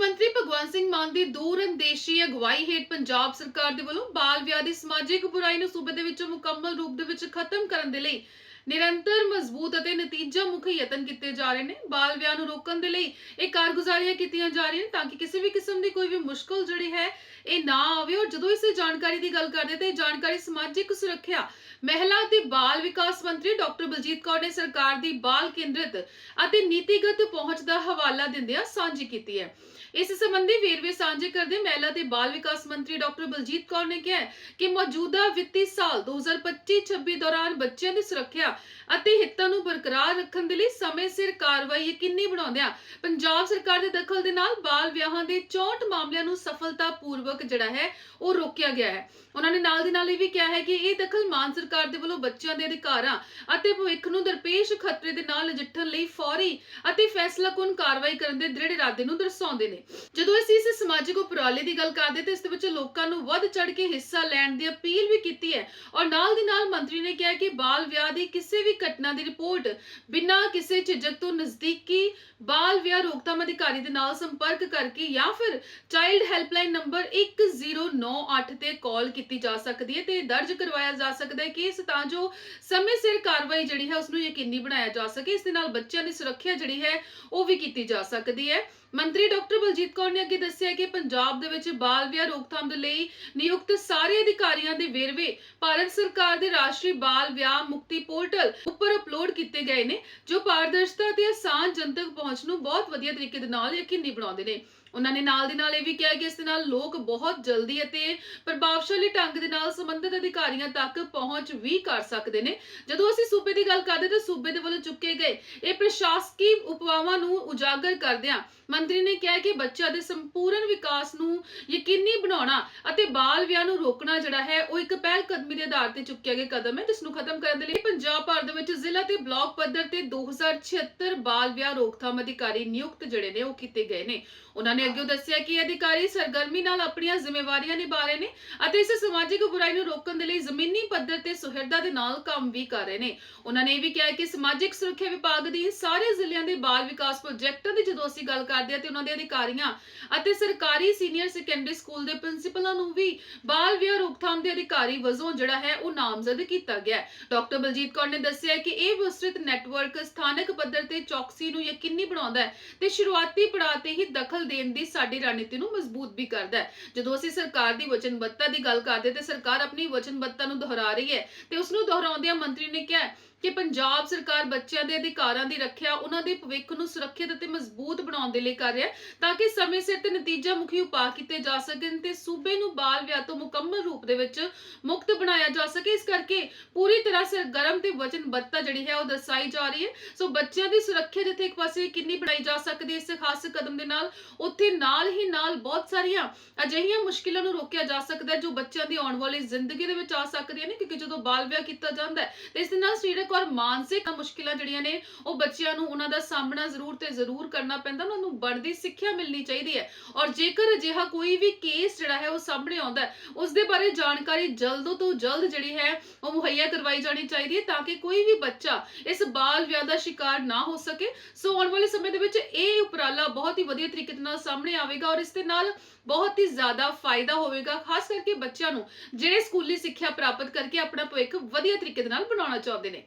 ਮੰਤਰੀ ਭਗਵੰਤ ਸਿੰਘ ਮਾਨ ਦੀ ਦੂਰਅੰਦੇਸ਼ੀ ਅਗਵਾਈ ਹੇਠ ਪੰਜਾਬ ਸਰਕਾਰ ਦੇ ਵੱਲੋਂ ਬਾਲ ਵਿਆਹ ਦੀ ਸਮਾਜਿਕ ਬੁਰਾਈ ਨੂੰ ਸੂਬੇ ਦੇ ਵਿੱਚੋਂ ਮੁਕੰਮਲ ਰੂਪ ਦੇ ਵਿੱਚ ਖਤਮ ਕਰਨ ਦੇ ਲਈ ਨਿਰੰਤਰ, ਮਜ਼ਬੂਤ ਅਤੇ ਨਤੀਜਾ ਮੁਖੀ ਯਤਨ ਕੀਤੇ ਜਾ ਰਹੇ ਨੇ। ਬਾਲ ਵਿਆਹ ਨੂੰ ਰੋਕਣ ਦੇ ਲਈ ਇਹ ਕਾਰਗੁਜ਼ਾਰੀਆਂ ਕੀਤੀਆਂ ਜਾ ਰਹੀਆਂ ਨੇ ਤਾਂ ਕਿ ਕਿਸੇ ਵੀ ਕਿਸਮ ਦੀ ਕੋਈ ਵੀ ਮੁਸ਼ਕਲ ਜਿਹੜੀ ਹੈ ਇਹ ਨਾ ਆਵੇ। ਔਰ ਜਦੋਂ ਇਸ ਜਾਣਕਾਰੀ ਦੀ ਗੱਲ ਕਰਦੇ ਤੇ ਜਾਣਕਾਰੀ ਸਮਾਜਿਕ ਸੁਰੱਖਿਆ, ਮਹਿਲਾ ਤੇ ਬਾਲ ਵਿਕਾਸ ਮੰਤਰੀ ਡਾਕਟਰ ਬਲਜੀਤ ਕੌਰ ਨੇ ਸਰਕਾਰ ਦੀ ਬਾਲ ਕੇਂਦਰਿਤ ਅਤੇ ਨੀਤੀਗਤ ਪਹੁੰਚ ਦਾ ਹਵਾਲਾ ਦਿੰਦਿਆਂ ਸਾਂਝੀ ਕੀਤੀ ਹੈ। ਇਸ ਸੰਬੰਧੀ ਵੇਰਵੇ ਸਾਂਝੇ ਕਰਦੇ ਮਹਿਲਾ ਤੇ ਬਾਲ ਵਿਕਾਸ ਮੰਤਰੀ ਡਾਕਟਰ ਬਲਜੀਤ ਕੌਰ ਨੇ ਕਿਹਾ ਕਿ ਮੌਜੂਦਾ ਵਿੱਤੀ ਸਾਲ 2025-26 ਦੌਰਾਨ ਬੱਚਿਆਂ ਦੀ ਸੁਰੱਖਿਆ ਅਤੇ ਹਿੱਤਾਂ ਨੂੰ ਬਰਕਰਾਰ ਰੱਖਣ ਦੇ ਲਈ ਸਮੇਂ ਸਿਰ ਕਾਰਵਾਈ ਯਕੀਨੀ ਬਣਾਉਂਦਿਆਂ ਪੰਜਾਬ ਸਰਕਾਰ ਦੇ ਦਖਲ ਦੇ ਨਾਲ ਬਾਲ ਵਿਆਹਾਂ ਦੇ 64 ਮਾਮਲਿਆਂ ਨੂੰ ਸਫਲਤਾਪੂਰਵਕ ਜਿਹੜਾ ਹੈ ਉਹ ਰੋਕਿਆ ਗਿਆ ਹੈ। ਉਹਨਾਂ ਨੇ ਨਾਲ ਦੀ ਨਾਲ ਇਹ ਵੀ ਕਿਹਾ ਹੈ ਕਿ ਇਹ ਦਖਲ ਮਾਨ ਸਰਕਾਰ ਦੇ ਵੱਲੋਂ ਬੱਚਿਆਂ ਦੇ ਅਧਿਕਾਰਾਂ ਅਤੇ ਭਵਿੱਖ ਨੂੰ ਦਰਪੇਸ਼ ਖਤਰੇ ਦੇ ਨਾਲ ਨਜਿੱਠਣ ਲਈ ਫੌਰੀ ਅਤੇ ਫੈਸਲਾਕੁਨ ਕਾਰਵਾਈ ਕਰਨ ਦੇ ਦ੍ਰਿੜ ਇਰਾਦੇ ਨੂੰ ਦਰਸਾਉਂਦੇ ਨੇ। ਜਦੋਂ ਅਸੀਂ ਇਸ ਸਮਾਜਿਕ ਉਪਰਾਲੇ ਦੀ ਗੱਲ ਕਰਦੇ ਤੇ ਇਸ ਦੇ ਵਿੱਚ ਲੋਕਾਂ ਨੂੰ ਵੱਧ ਚੜ ਕੇ ਹਿੱਸਾ ਲੈਣ ਦੀ ਅਪੀਲ ਵੀ ਕੀਤੀ ਹੈ ਔਰ ਨਾਲ ਦੀ ਨਾਲ ਮੰਤਰੀ ਨੇ ਕਿਹਾ ਕਿ ਬਾਲ ਵਿਆਹ ਦੀ ਕਿਸੇ ਵੀ ਘਟਨਾ ਦੀ ਰਿਪੋਰਟ ਬਿਨਾਂ ਕਿਸੇ ਝਿਜਕ ਤੋਂ ਨਜ਼ਦੀਕੀ ਬਾਲ ਵਿਆਹ ਰੋਕਥਾਮ ਅਧਿਕਾਰੀ ਦੇ ਨਾਲ ਸੰਪਰਕ ਕਰਕੇ ਜਾਂ ਫਿਰ ਚਾਈਲਡ ਹੈਲਪਲਾਈਨ ਨੰਬਰ 1098 ਤੇ ਕਾਲ ਕੀਤੀ ਜਾ ਸਕਦੀ ਹੈ ਤੇ ਦਰਜ ਕਰਵਾਇਆ ਜਾ ਸਕਦਾ ਹੈ ਕਿ ਤਾਂ ਜੋ ਸਮੇਂ ਸਿਰ ਕਾਰਵਾਈ ਜਿਹੜੀ ਹੈ ਉਸ ਨੂੰ ਯਕੀਨੀ ਬਣਾਇਆ ਜਾ ਸਕੇ। ਇਸ ਦੇ ਨਾਲ ਬੱਚਿਆਂ ਦੀ ਸੁਰੱਖਿਆ ਜਿਹੜੀ ਹੈ ਉਹ ਵੀ ਕੀਤੀ ਜਾ ਸਕਦੀ ਹੈ। ਮੰਤਰੀ ਡਾਕਟਰ ਬਲਜੀਤ ਕੌਰ ਨੇ ਅੱਗੇ ਦੱਸਿਆ ਕਿ ਪੰਜਾਬ ਦੇ ਵਿੱਚ ਬਾਲ ਵਿਆਹ ਰੋਕਥਾਮ ਦੇ ਲਈ ਨਿਯੁਕਤ ਸਾਰੇ ਅਧਿਕਾਰੀਆਂ ਦੇ ਵੇਰਵੇ ਭਾਰਤ ਸਰਕਾਰ ਦੇ ਰਾਸ਼ਟਰੀ ਬਾਲ ਵਿਆਹ ਮੁਕਤੀ ਪੋਰਟਲ ਉੱਪਰ ਅਪਲੋਡ ਕੀਤੇ ਗਏ ਨੇ, ਜੋ ਪਾਰਦਰਸ਼ਤਾ ਤੇ ਆਸਾਨ ਜਨਤਕ ਪਹੁੰਚ ਨੂੰ ਬਹੁਤ ਵਧੀਆ ਤਰੀਕੇ ਦੇ ਨਾਲ ਯਕੀਨੀ ਬਣਾਉਂਦੇ ਨੇ। ਉਹਨਾਂ ਨੇ ਨਾਲ ਦੀ ਨਾਲ ਇਹ ਵੀ ਕਿਹਾ ਕਿ ਇਸ ਦੇ ਨਾਲ ਲੋਕ ਬਹੁਤ ਜਲਦੀ ਅਤੇ ਪ੍ਰਭਾਵਸ਼ਾਲੀ ਢੰਗ ਦੇ ਨਾਲ ਸੰਬੰਧਿਤ ਅਧਿਕਾਰੀਆਂ ਤੱਕ ਪਹੁੰਚ ਵੀ ਕਰ ਸਕਦੇ ਨੇ। ਜਦੋਂ ਅਸੀਂ ਸੂਬੇ ਦੀ ਗੱਲ ਕਰਦੇ ਤਾਂ ਸੂਬੇ ਦੇ ਵੱਲੋਂ ਚੁੱਕੇ ਗਏ ਇਹ ਪ੍ਰਸ਼ਾਸਕੀ ਉਪਵਾਵਾਂ ਨੂੰ ਉਜਾਗਰ ਕਰਦਿਆਂ ਮੰਤਰੀ ਨੇ ਕਿਹਾ ਕਿ ਬੱਚਿਆਂ ਦੇ ਸੰਪੂਰਨ ਵਿਕਾਸ ਨੂੰ ਯਕੀਨੀ ਬਣਾਉਣਾ ਅਤੇ ਬਾਲ ਵਿਆਹ ਨੂੰ ਰੋਕਣਾ ਜਿਹੜਾ ਹੈ, ਉਹ ਇੱਕ ਪਹਿਲ ਕਦਮੀ ਦੇ ਆਧਾਰ ਤੇ ਚੁੱਕਿਆ ਗਿਆ ਕਦਮ ਹੈ। ਜਿਸ ਨੂੰ ਖਤਮ ਕਰਨ ਦੇ ਲਈ ਪੰਜਾਬ ਭਰ ਦੇ ਵਿੱਚ ਜ਼ਿਲ੍ਹਾ ਤੇ ਬਲਾਕ ਪੱਧਰ ਤੇ 2076 ਬਾਲ ਵਿਆਹ ਰੋਕਥਾਮ ਅਧਿਕਾਰੀ ਨਿਯੁਕਤ ਜਿਹੜੇ ਨੇ, ਉਹ ਕੀਤੇ ਗਏ ਨੇ। ਉਹਨਾਂ ਨੇ ਅੱਗੇ ਦੱਸਿਆ ਕਿ ਇਹ ਅਧਿਕਾਰੀ ਸਰਗਰਮੀ ਨਾਲ ਆਪਣੀਆਂ ਜ਼ਿੰਮੇਵਾਰੀਆਂ ਨਿਭਾ ਰਹੇ ਨੇ ਅਤੇ ਇਸ ਸਮਾਜਿਕ ਬੁਰਾਈ ਨੂੰ ਰੋਕਣ ਦੇ ਲਈ ਜ਼ਮੀਨੀ ਪੱਧਰ ਤੇ ਸੁਹਿਰਦਾ ਦੇ ਨਾਲ ਕੰਮ ਵੀ ਕਰ ਰਹੇ ਨੇ। ਉਹਨਾਂ ਨੇ ਇਹ ਵੀ ਕਿਹਾ ਕਿ ਸਮਾਜਿਕ ਸੁਰੱਖਿਆ ਵਿਭਾਗ ਦੀ ਸਾਰੇ ਜ਼ਿਲ੍ਹਿਆਂ ਦੇ ਬਾਲ ਵਿਕਾਸ ਪ੍ਰੋਜੈਕਟਾਂ ਦੀ ਜਦੋਂ ਅਸੀਂ ਗੱਲ ਕਰ ਕਰਦੇ ਹਾਂ ਉਹਨਾਂ ਦੇ ਅਧਿਕਾਰੀਆਂ ਅਤੇ ਸਰਕਾਰੀ ਸੀਨੀਅਰ ਸੈਕੰਡਰੀ ਸਕੂਲ ਦੇ ਪ੍ਰਿੰਸੀਪਲਾਂ ਨੂੰ ਵੀ ਬਾਲ ਵਿਆਹ ਰੋਕਥਾਮ ਦੇ ਅਧਿਕਾਰੀ ਵਜੋਂ ਜਿਹੜਾ ਹੈ ਉਹ ਨਾਮਜ਼ਦ ਕੀਤਾ ਗਿਆ ਡਾਕਟਰ ਬਲਜੀਤ ਕੌਰ ਨੇ ਦੱਸਿਆ ਕਿ ਇਹ ਵਿਸਤ੍ਰਿਤ ਨੈਟਵਰਕ ਸਥਾਨਕ ਪੱਧਰ ਤੇ ਚੌਕਸੀ ਨੂੰ ਯਕੀਨੀ ਬਣਾਉਂਦਾ ਹੈ ਤੇ ਸ਼ੁਰੂਆਤੀ ਪੜਾਅ ਤੇ ਹੀ ਦਖਲ ਦੇਣ ਦੀ ਸਾਡੀ ਰਣਨੀਤੀ ਨੂੰ ਮਜ਼ਬੂਤ ਵੀ ਕਰਦਾ ਹੈ। ਜਦੋਂ ਅਸੀਂ ਸਰਕਾਰ ਦੀ ਵਚਨਬੱਧਤਾ ਦੀ ਗੱਲ ਕਰਦੇ ਤੇ ਸਰਕਾਰ ਆਪਣੀ ਵਚਨਬੱਧਤਾ ਨੂੰ ਦੁਹਰਾ ਰਹੀ ਹੈ ਤੇ ਉਸ ਨੂੰ ਦੁਹਰਾਉਂਦਿਆਂ ਮੰਤਰੀ ਨੇ ਕਿਹਾ ਕਿ ਪੰਜਾਬ ਸਰਕਾਰ ਬੱਚਿਆਂ ਦੇ ਅਧਿਕਾਰਾਂ ਦੀ ਰੱਖਿਆ, ਉਹਨਾਂ ਦੇ ਭਵਿੱਖ ਨੂੰ ਸੁਰੱਖਿਅਤ ਅਤੇ ਮਜ਼ਬੂਤ ਬਣਾਉਣ ਦੇ ਲਈ ਕਰ ਰਿਹਾ ਹੈ, ਤਾਂ ਕਿ ਸਮੇਂ ਸਿਰ ਤੇ ਨਤੀਜਾ ਮੁਖੀ ਉਪਾਅ ਕੀਤੇ ਜਾ ਸਕਣ ਤੇ ਸੂਬੇ ਨੂੰ ਬਾਲ ਵਿਆਹ ਤੋਂ ਮੁਕੰਮਲ ਰੂਪ ਦੇ ਵਿੱਚ ਮੁਕਤ ਬਣਾਇਆ ਜਾ ਸਕੇ। ਇਸ ਕਰਕੇ ਪੂਰੀ ਤਰ੍ਹਾਂ ਸਰਗਰਮ ਤੇ ਵਚਨਬੱਧਤਾ ਜਿਹੜੀ ਹੈ ਉਹ ਦਰਸਾਈ ਜਾ ਰਹੀ ਹੈ। ਸੋ ਬੱਚਿਆਂ ਦੀ ਸੁਰੱਖਿਆ ਜਿੱਥੇ ਇੱਕ ਪਾਸੇ ਕਿੰਨੀ ਬਣਾਈ ਜਾ ਸਕਦੀ ਹੈ, ਇਸ ਖਾਸ ਕਦਮ ਦੇ ਨਾਲ ਉੱਥੇ ਨਾਲ ਹੀ ਨਾਲ ਬਹੁਤ ਸਾਰੀਆਂ ਅਜਿਹੀਆਂ ਮੁਸ਼ਕਿਲਾਂ ਨੂੰ ਰੋਕਿਆ ਜਾ ਸਕਦਾ ਹੈ, ਜੋ ਬੱਚਿਆਂ ਦੀ ਆਉਣ ਵਾਲੀ ਜ਼ਿੰਦਗੀ ਦੇ ਵਿੱਚ ਆ ਸਕਦੀਆਂ ਨੇ, ਕਿਉਂਕਿ ਜਦੋਂ ਬਾਲ ਵਿਆਹ ਕੀਤਾ ਜਾਂਦਾ ਹੈ, ਤੇ ਇਸ ਦੇ ਨਾਲ ਸਰੀਰਕ ਔਰ ਮਾਨਸਿਕ ਮੁਸ਼ਕਿਲਾਂ ਜਿਹੜੀਆਂ ਨੇ, ਉਹ ਬੱਚਿਆਂ ਨੂੰ ਉਹਨਾਂ ਦਾ ਸਾਹਮਣਾ ਜ਼ਰੂਰ ਤੇ ਜ਼ਰੂਰ ਕਰਨਾ ਪੈਂਦਾ, ਉਹਨਾਂ ਨੂੰ ਬਣਦੀ ਸਿੱਖਿਆ ਮਿਲਣੀ ਚਾਹੀਦੀ ਹੈ। ਔਰ ਜੇਕਰ ਅਜਿਹਾ ਕੋਈ ਵੀ ਕੇਸ ਜਿਹੜਾ ਹੈ, ਉਹ ਸਾਹਮਣੇ ਆਉਂਦਾ ਹੈ, ਉਸ ਦੇ ਬਾਰੇ ਜਾਣਕਾਰੀ ਜਲਦ ਤੋਂ ਜਲਦ ਜਿਹੜੀ ਹੈ, ਉਹ ਮੁਹੱਈਆ ਕਰਵਾਈ ਜਾਣੀ ਚਾਹੀਦੀ ਹੈ, ਤਾਂ ਕਿ ਕੋਈ ਵੀ ਬੱਚਾ ਇਸ ਬਾਲ ਵਿਆਹ ਦਾ ਸ਼ਿਕਾਰ ਨਾ ਹੋ ਸਕੇ। ਸੋ ਆਉਣ ਵਾਲੇ ਸਮੇਂ ਦੇ ਵਿੱਚ ਇਹ ਉਪਰਾਲਾ ਬਹੁਤ ਹੀ ਵਧੀਆ ਤਰੀਕੇ ਦੇ ਨਾਲ ਸਾਹਮਣੇ ਆਵੇਗਾ ਔਰ ਇਸ ਦੇ ਨਾਲ ਬਹੁਤ ਹੀ ਜ਼ਿਆਦਾ ਫਾਇਦਾ ਹੋਵੇਗਾ, ਖਾਸ ਕਰਕੇ ਬੱਚਿਆਂ ਨੂੰ, ਜਿਹੜੇ ਸਕੂਲੀ ਸਿੱਖਿਆ ਪ੍ਰਾਪਤ ਕਰਕੇ ਆਪਣਾ ਭਵਿੱਖ ਵਧੀਆ ਤਰੀਕੇ ਦੇ ਨਾਲ ਬਣਾਉਣਾ ਚਾਹੁੰਦੇ ਨੇ।